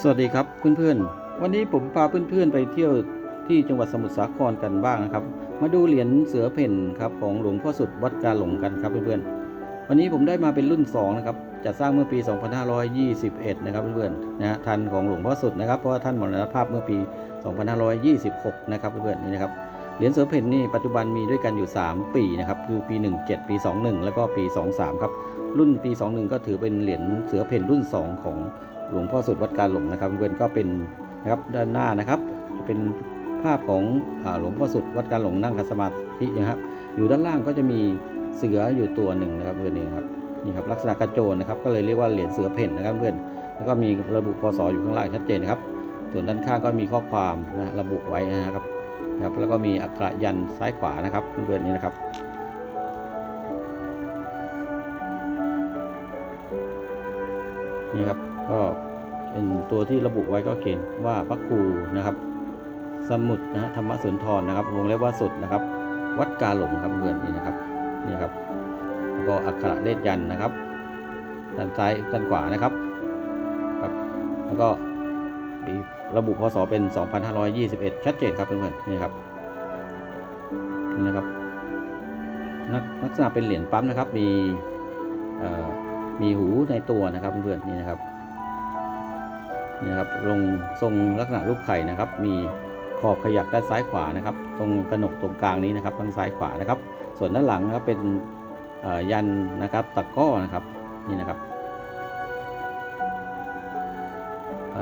สวัสดีครับเพื่อนๆ วันนี้ผมพาเพื่อนๆไปเที่ยวที่จังหวัดสมุทรสาครกันบ้างนะครับ มาดูเหรียญเสือเพ่นครับของหลวงพ่อสุดวัดกาหลงกันครับเพื่อนๆ วันนี้ผมได้มาเป็นรุ่น2นะครับจะสร้างเมื่อปี 2521 นะครับเพื่อนๆนะฮะทันของหลวงพ่อสุดนะครับเพราะว่าท่านมรณภาพเมื่อปี 2526 นะครับเพื่อนๆ นี่นะครับเหรียญเสือเพ่นนี่ปัจจุบันมีด้วยกันอยู่ 3 ปีนะครับคือปี 17 ปี 21 แล้วก็ปี 23 ครับรุ่นปี 21 ก็ถือเป็นเหรียญเสือเพ่นรุ่น 2 ของ หลวงพ่อสุดวัดการหลงนะครับเพื่อนก็เป็นนะครับด้านหน้านะครับ เป็นภาพของอหลวงพ่อสุดวัดการหลงนั่งคัสมาธินะครับ อยู่ด้านล่างก็จะมีเสืออยู่ตัวหนึ่งนะครับเพื่อนนี่ครับนี่ครับลักษณะกระโจนนะครับก็เลยเรียกว่าเหรียญเสือเพ่นนะครับเพื่อนแล้วก็มีระบุพศอยู่ข้างล่างชัดเจนนะครับ ส่วนด้านข้างก็มีข้อความนะระบุไว้นะครับนะครับแล้วก็มีอักระยันซ้ายขวานะครับเพื่อนๆนี่นะครับนี่ครับ ก็เป็นตัวที่ระบุไว้ก็เขียนว่าพระครูนะครับ สมุดนะฮะธรรมสุนทรนะครับวงเล็บว่าสุดนะครับ วัดกาหลงครับเพื่อนนี่นะครับนี่ครับแล้วก็อักขระเลขยันนะครับด้านซ้ายด้านขวานะครับครับแล้วก็มีระบุพศเป็น 2521 ชัดเจนครับเพื่อนๆนี่ครับนี่นะครับลักลักษณะเป็นเหรียญปั๊มนะครับ มีเอ่อมีหูในตัวนะครับเพื่อนๆนี่นะครับ นี่นะครับลงทรงลักษณะรูปไข่นะครับ มีขอบขยับด้านซ้ายขวานะครับ ตรงกระหนกตรงกลางนี้นะครับทั้งซ้ายขวานะครับ ส่วนด้านหลังนะครับเป็นยันนะครับตะก้อนะครับนี่นะครับ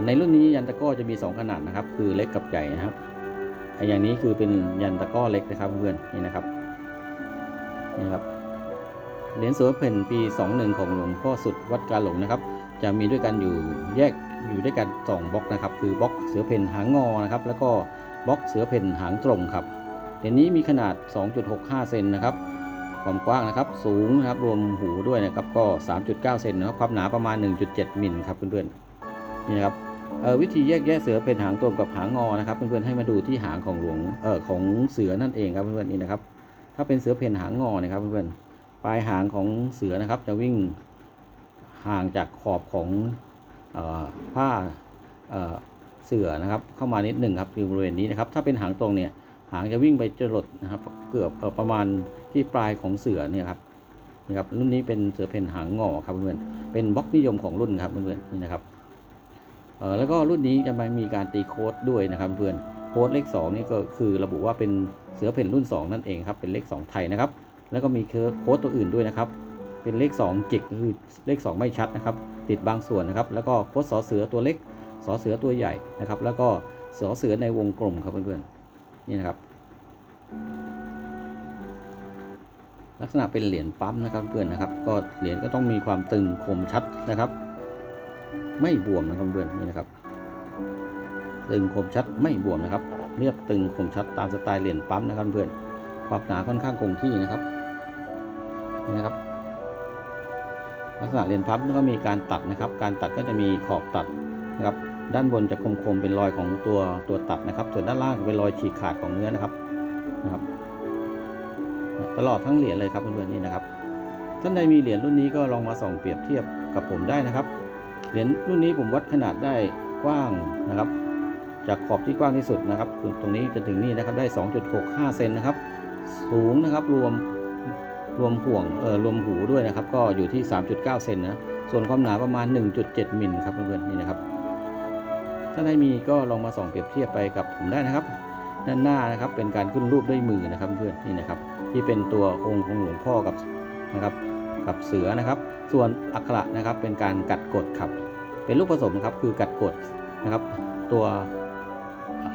ในรุ่นนี้ยันตะก้อจะมี 2 ขนาดนะครับ คือเล็กกับใหญ่นะครับไออย่างนี้คือเป็นยันตะก้อเล็กนะครับเพื่อนนี่นะครับนี่ครับเหรียญสือเพ่นปี 21 ของหลวงพ่อสุดวัดกาหลงนะครับ จะมีด้วยกันอยู่แยก อยู่ด้วยกัน2บล็อกนะครับ คือบล็อกเสือเพ่นหางงอนะครับ แล้วก็บล็อกเสือเพ่นหางตรงครับเหรียญนี้มีขนาด 2.65 เซนนะครับ ความกว้างนะครับ สูงนะครับ รวมหูด้วยนะครับ ก็ 3.9 เซนนะครับ ความหนาประมาณ 1.7 มิลครับเพื่อนๆ นี่นะครับวิธีแยกแยะเสือเป็นหางตรงกับหางงอนะครับ เพื่อนๆ ให้มาดูที่หางของหลวงเอ่อของเสือนั่นเองครับเพื่อนๆ นี่นะครับ ถ้าเป็นเสือเพ่นหางงอนะครับเพื่อนๆ ปลายหางของเสือนะครับ จะวิ่งห่างจากขอบของ ผ้าเสือนะครับเข้ามานิดหนึ่งครับคือบริเวณนี้นะครับ ถ้าเป็นหางตรงเนี่ยหางจะวิ่งไปจรดนะครับเกือบอประมาณที่ปลายของเสือเนี่ยครับนี่ครับรุ่นนี้เป็นเสือเพ่นหางงอครับเพื่อนเป็นบล็อกนิยมของรุ่นครับเพื่อนนี่นะครับเออแล้วก็รุ่นนี้จะมีการตีโค้ดด้วยนะครับเพื่อนโค้ดเลข2นี่ก็คือระบุว่าเป็นเสือเพ่นรุ่น 2 นั่นเองครับเป็นเลข 2 ไทยนะครับ แล้วก็มีโค้ดตัวอื่นด้วยนะครับ เป็นเลข2จิกคือเลข 2 ไม่ชัดนะครับ ติดบางส่วนนะครับ แล้วก็โคดสอเสือตัวเล็กสอเสือตัวใหญ่นะครับ แล้วก็สอเสือในวงกลมครับเพื่อนๆนี่นะครับ ลักษณะเป็นเหรียญปั๊มนะครับเพื่อนนะครับ ก็เหรียญก็ต้องมีความตึงคมชัดนะครับ ไม่บวมนะครับเพื่อนนี่นะครับ ตึงคมชัดไม่บวมนะครับ เรียบตึงคมชัดตามสไตล์เหรียญปั๊มนะครับเพื่อนความหนาค่อนข้างคงที่นะครับนี่นะครับ ลักษณะเลนพับก็มีการตัดนะครับ การตัดก็จะมีขอบตัดนะครับ ด้านบนจะคมๆเป็นรอยของตัวตัวตัดนะครับ ส่วนด้านล่างเป็นรอยฉีกขาดของเนื้อนะครับนะครับ ตลอดทั้งเหรียญเลยครับเพื่อนๆนี่นะครับ ท่านใดมีเหรียญรุ่นนี้ก็ลองมาส่องเปรียบเทียบกับผมได้นะครับ เหรียญรุ่นนี้ผมวัดขนาดได้กว้างนะครับ จากขอบที่กว้างที่สุดนะครับ ตรงนี้จนถึงนี่นะครับได้ 2.65 เซนนะครับ สูงนะครับรวม รวมห่วงเออรวมหูด้วยนะครับ ก็อยู่ที่ 3.9 เซนนะ ส่วนความหนาประมาณ 1.7 มิลครับเพื่อนๆนี่นะครับ ถ้าใครมีก็ลองมาส่องเปรียบเทียบไปกับผมได้นะครับ ด้านหน้านะครับเป็นการขึ้นรูปด้วยมือนะครับเพื่อนนี่นะครับ ที่เป็นตัวองค์ของหลวงพ่อกับนะครับกับเสือนะครับ ส่วนอักขระนะครับเป็นการกัดกดครับ เป็นลูกผสมครับคือกัดกดนะครับ ตัว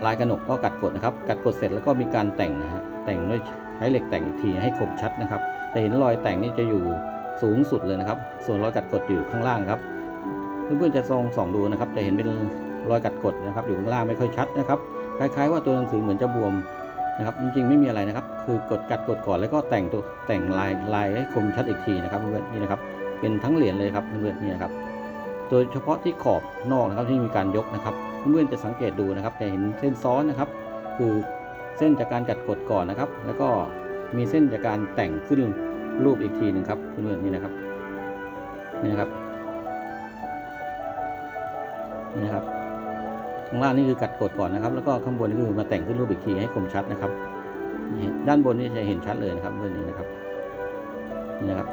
ลายกระหนกก็กัดกดนะครับ กัดกดเสร็จแล้วก็มีการแต่งนะฮะแต่งด้วยใช้เหล็กแต่งอีกทีให้คมชัดนะครับ แต่เห็นรอยแต่งนี่จะอยู่สูงสุดเลยนะครับ ส่วนรอยกัดกดอยู่ข้างล่างครับ เพื่อนๆจะส่องส่องดูนะครับ จะเห็นเป็นรอยกัดกดนะครับ อยู่ข้างล่างไม่ค่อยชัดนะครับ คล้ายๆ ว่าตัวหนังสือเหมือนจะบวมนะครับ จริงๆไม่มีอะไรนะครับ คือกดกัดกดก่อนแล้วก็แต่งตัวแต่งลายลายให้คมชัดอีกทีนะครับเพื่อนๆนี่นะครับ เป็นทั้งเหรียญเลยครับเพื่อนๆนี่นะครับ โดยเฉพาะที่ขอบนอกนะครับที่มีการยกนะครับ เพื่อนๆจะสังเกตดูนะครับ จะเห็นเส้นซ้อนนะครับ คือเส้นจากการกัดกดก่อนนะครับ แล้วก็มีเส้นจากการแต่งขึ้น รูปอีกทีหนึ่งครับเพื่อนๆนี่นะครับนี่นะครับนี่นะครับข้างล่างนี่คือกัดกดก่อนนะครับ แล้วก็ข้างบนนี่คือมาแต่งขึ้นรูปอีกทีให้คมชัดนะครับด้านบนนี่จะเห็นชัดเลยนะครับเพื่อนนี่นะครับนี่นะครับ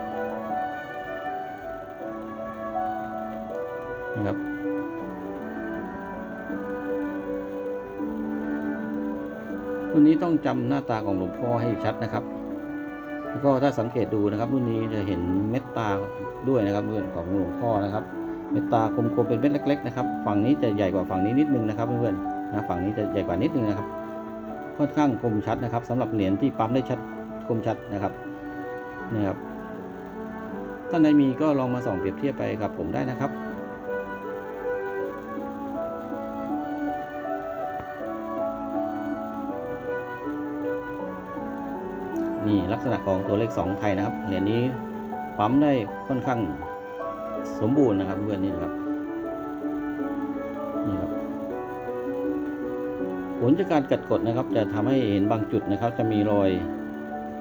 นี่ครับรุ่นนี้ต้องจำหน้าตาของหลวงพ่อให้ชัดนะครับ แล้วก็ถ้าสังเกตดูนะครับรุ่นนี้จะเห็นเม็ดตาด้วยนะครับเพื่อนของหลวงพ่อนะครับ เม็ดตากลมๆเป็นเม็ดเล็ก ๆ นะครับ ฝั่งนี้จะใหญ่กว่าฝั่งนี้นิดนึงนะครับเพื่อนๆนะฝั่งนี้จะใหญ่กว่านิดนึงนะครับ ค่อนข้างคมชัดนะครับสำหรับเหรียญที่ปั๊มได้ชัดคมชัดนะครับนี่ครับท่านใดมีก็ลองมาส่องเปรียบเทียบไปกับผมได้นะครับ นี่ลักษณะของตัวเลข 2 ไทยนะครับเหรียญนี้ปั๊มได้ค่อนข้างสมบูรณ์นะครับเพื่อนนี่นะครับนี่ครับผลจากการกัดกดนะครับ จะทำให้เห็นบางจุดนะครับ จะมีรอย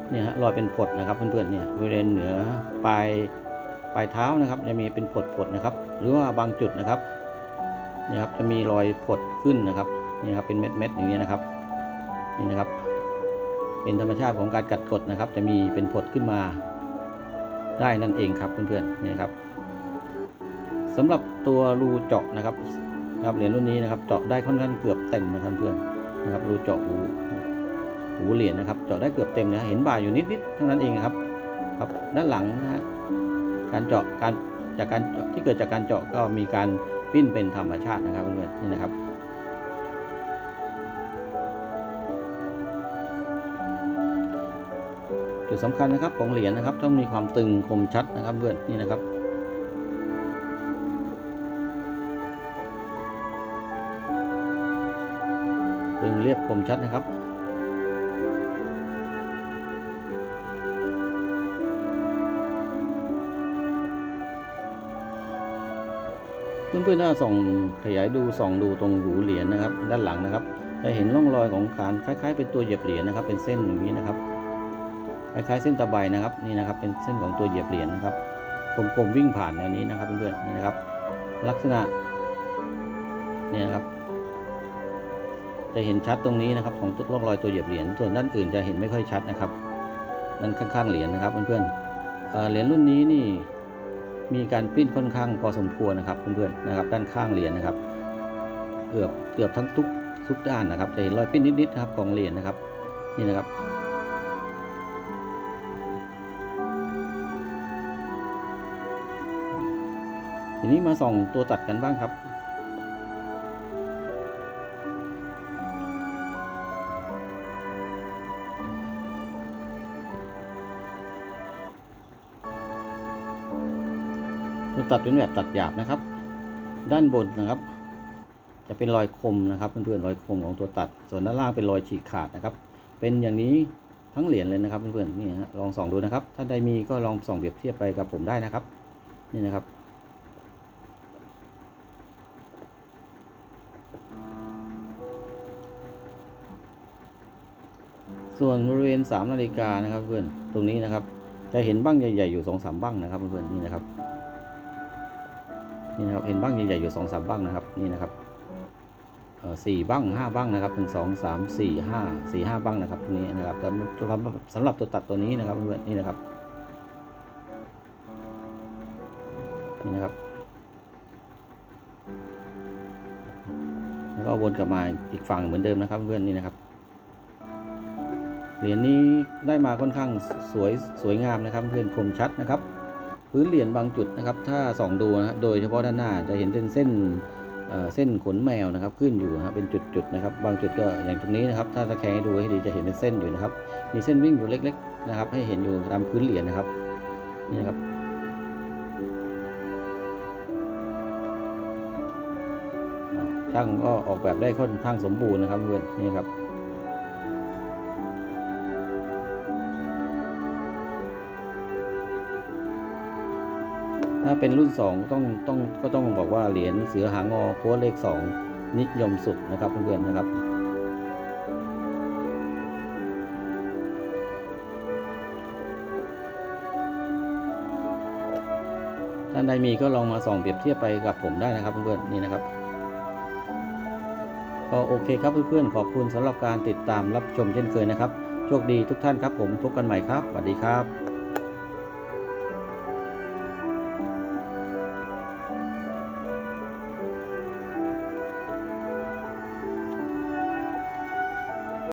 เนี่ยฮะรอยเป็นผดนะครับเพื่อนๆเนี่ยบริเวณเหนือปลายปลายเท้านะครับ จะมีเป็นผดๆนะครับ หรือว่าบางจุดนะครับนี่ครับจะมีรอยผดขึ้นนะครับนี่ครับเป็นเม็ดๆอย่างนี้นะครับนี่นะครับ เป็นธรรมชาติของการกัดกดนะครับ จะมีเป็นผดขึ้นมาได้นั่นเองครับเพื่อนๆนี่ครับสำหรับตัวรูเจาะนะครับครับเหรียญรุ่นนี้นะครับเจาะได้ค่อนข้างเกือบเต็มนะครับเพื่อนนะครับรูเจาะหูหูเหรียญนะครับ เจาะได้เกือบเต็มนะเห็นบ่าอยู่นิดๆเท่านั้นเองครับ ครับด้านหลังนะฮะการเจาะการจากการเจาะที่เกิดจากการเจาะก็มีการปิ้นเป็นธรรมชาตินะครับเพื่อนๆนี่นะครับ จุดสำคัญนะครับของเหรียญนะครับ ต้องมีความตึงคมชัดนะครับเพื่อนนี่นะครับตึงเรียบคมชัดนะครับเพื่อนๆถ้าส่องขยายดูส่องดูตรงหูเหรียญนะครับ ด้านหลังนะครับ จะเห็นร่องรอยของการคล้าย ๆ เป็นตัวเหยียบเหรียญนะครับ เป็นเส้นอย่างนี้นะครับ คล้ายๆเส้นตะไบนะครับนี่นะครับเป็นเส้นของตัวเหยียบเหรียญนะครับกลมๆวิ่งผ่านแนวนี้นะครับเพื่อนๆนี่นะครับ ลักษณะเนี่ยครับ จะเห็นชัดตรงนี้นะครับ ของร่องรอยตัวเหยียบเหรียญส่วนด้านอื่นจะเห็นไม่ค่อยชัดนะครับด้านข้างๆเหรียญนะครับเพื่อนๆเอ่อเหรียญรุ่นนี้นี่มีการปิ้นค่อนข้างพอสมควรนะครับเพื่อนๆนะครับ ด้านข้างเหรียญนะครับเกือบเกือบทั้งทุกทุกด้านนะครับ จะเห็นรอยปิ้นนิดๆนะครับของเหรียญนะครับ นี่นะครับ นี้มาส่องตัวตัดกันบ้างครับตัวตัดเป็นแบบตัดหยาบนะครับ ด้านบนนะครับ จะเป็นรอยคมนะครับเพื่อนๆรอยคมของตัวตัด ส่วนด้านล่างเป็นรอยฉีกขาดนะครับ เป็นอย่างนี้ทั้งเหรียญเลยนะครับเพื่อนๆนี่ฮะลองส่องดูนะครับ ถ้าใดมีก็ลองส่องเปรียบเทียบไปกับผมได้นะครับ นี่นะครับ ส่วนบริเวณสามนาฬิกานะครับเพื่อนตรงนี้นะครับ จะเห็นบ้างใหญ่ๆอยู่สองสามบ้างนะครับเพื่อนนี่นะครับนี่นะครับเห็นบ้างใหญ่ๆอยู่สองสามบ้างนะครับนี่นะครับเออสี่บ้างห้าบ้างนะครับถึงสองสามสี่ห้าสี่ห้าบ้างนะครับตรงนี้นะครับแต่สำหรับสำหรับตัวตัดตัวนี้นะครับเพื่อนนี่นะครับนี่นะครับแล้วก็วนกลับมาอีกฝั่งเหมือนเดิมนะครับเพื่อนนี่นะครับ เหรียญนี้ได้มาค่อนข้างสวยสวยงามนะครับเพื่อนคมชัดนะครับ พื้นเหรียญบางจุดนะครับ ถ้าส่องดูนะโดยเฉพาะด้านหน้าจะเห็นเป็นเส้นเส้นขนแมวนะครับขึ้นอยู่นะครับเป็นจุดๆนะครับ บางจุดก็อย่างตรงนี้นะครับ ถ้าตะแคงให้ดูให้ดีจะเห็นเป็นเส้นอยู่นะครับ มีเส้นวิ่งอยู่เล็ก ๆ นะครับ ให้เห็นอยู่ตามพื้นเหรียญนะครับนี่นะครับช่างก็ออกแบบได้ค่อนข้างสมบูรณ์นะครับเพื่อนนี่ครับ ถ้าเป็นรุ่นสองต้องต้องก็ต้องบอกว่าเหรียญเสือหางอโค้ดเลขสองนิยมสุดนะครับเพื่อนๆนะครับท่านใดมีก็ลองมาส่องเปรียบเทียบไปกับผมได้นะครับเพื่อนๆนี่นะครับก็โอเคครับเพื่อนๆขอบคุณสำหรับการติดตามรับชมเช่นเคยนะครับโชคดีทุกท่านครับผมพบกันใหม่ครับสวัสดีครับ